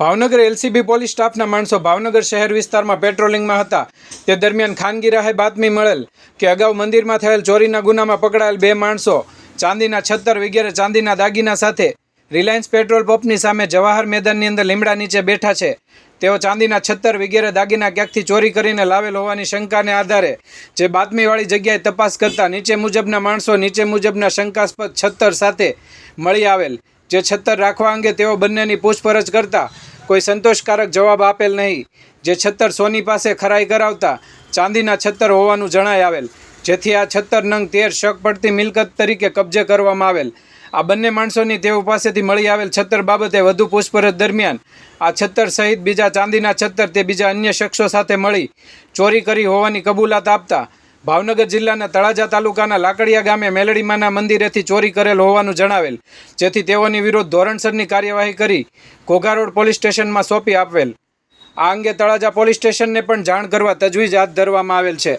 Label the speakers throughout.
Speaker 1: Bhavnagar LCB police સ્ટાફના માણસો ભાવનગર શહેર વિસ્તારમાં પેટ્રોલિંગમાં હતા. તે દરમિયાન ખાનગી રાહે બાતમી મળેલ કે અગાઉ મંદિરમાં થયેલ ચોરીના ગુનામાં પકડાયેલ બે માણસો ચાંદીના છત્તર વગેરે ચાંદીના દાગીના સાથે રિલાયન્સ પેટ્રોલ પંપની સામે જવાહર મેદાનની અંદર લીમડા નીચે બેઠા છે. તેઓ ચાંદીના છત્તર વગેરે દાગીના ક્યાંકથી ચોરી કરીને લાવેલ હોવાની શંકાને આધારે જે બાતમીવાળી જગ્યાએ તપાસ કરતા નીચે મુજબના માણસો નીચે મુજબના શંકાસ્પદ છત્તર સાથે મળી આવેલ. જે છત્તર રાખવા અંગે તેઓ બંનેની પૂછપરછ કરતા કોઈ સંતોષકારક જવાબ આપેલ નહીં. જે છત્તર સોની પાસે ખરાઈ કરાવતા ચાંદીના છત્તર હોવાનું જણાય આવેલ. જેથી આ છત્તર નંગ તેર શક પડતી મિલકત તરીકે કબજે કરવામાં આવેલ. આ બંને માણસોની તેઓ પાસેથી મળી આવેલ છત્તર બાબતે વધુ પૂછપરછ દરમિયાન આ છત્તર સહિત બીજા ચાંદીના છત્તર તે બીજા અન્ય શખ્સો સાથે મળી ચોરી કરી હોવાની કબૂલાત આપતા ભાવનગર જિલ્લાના તળાજા તાલુકાના લાકડિયા ગામે મેલડીમાના મંદિરેથી ચોરી કરેલ હોવાનું જણાવેલ, જેથી તેઓની વિરુદ્ધ ધોરણસરની કાર્યવાહી કરી ઘોઘા પોલીસ સ્ટેશનમાં સોંપી આપેલ. આ અંગે તળાજા પોલીસ સ્ટેશનને પણ જાણ કરવા તજવીજ હાથ ધરવામાં આવેલ છે.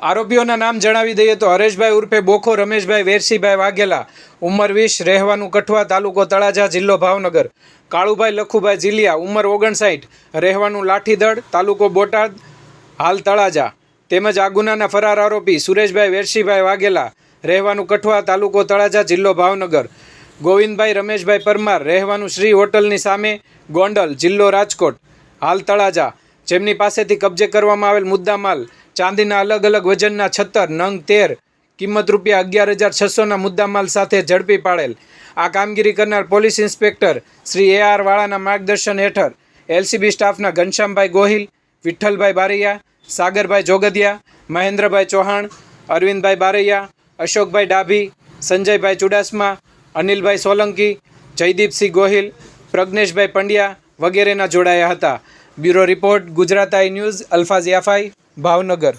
Speaker 1: આરોપીઓના નામ જણાવી દઈએ તો હરેશભાઈ ઉર્ફે બોખો, રમેશભાઈ વેરસીભાઈ વાઘેલા, ઉંમર વીસ, રહેવાનું કઠવા તાલુકો તળાજા જિલ્લો ભાવનગર, કાળુભાઈ લખુભાઈ જીલિયા, ઉંમર ઓગણસાઠ, રહેવાનું લાઠીદળ, તાલુકો બોટાદ, હાલ તળાજા. તેમજ આ ગુનાના ફરાર આરોપી સુરેશભાઈ વેરશીભાઈ વાઘેલા, રહેવાનું કઠવા તાલુકો તળાજા, જિલ્લો ભાવનગર. ગોવિંદભાઈ રમેશભાઈ પરમાર રહેવાનું શ્રી હોટલની સામે ગોંડલ, જિલ્લો રાજકોટ. હાલ તળાજા. જેમની પાસેથી કબજે કરવામાં આવેલ મુદ્દામાલ, ચાંદીના અલગ અલગ વજનના છત્તર, નંગ તેર, કિંમત રૂપિયા અગિયાર હજાર છસોના મુદ્દામાલ સાથે ઝડપી પાડેલ. આ કામગીરી કરનાર police inspector Shri A R વાળાના માર્ગદર્શન હેઠળ એલસીબી સ્ટાફના ઘનશ્યામભાઈ ગોહિલ, વિઠ્ઠલભાઈ બારૈયા સાગરભાઈ જોગદિયા, મહેન્દ્રભાઈ ચૌહાણ, અરવિંદભાઈ બારૈયા, અશોકભાઈ ડાભી, સંજયભાઈ ચુડાસમા, અનિલભાઈ સોલંકી, જયદીપસિંહ ગોહિલ, પ્રજ્ઞેશભાઈ પંડ્યા વગેરેના જોડાયા હતા. Bureau report, Gujarat I news, Alfaz Yafai Bhavnagar.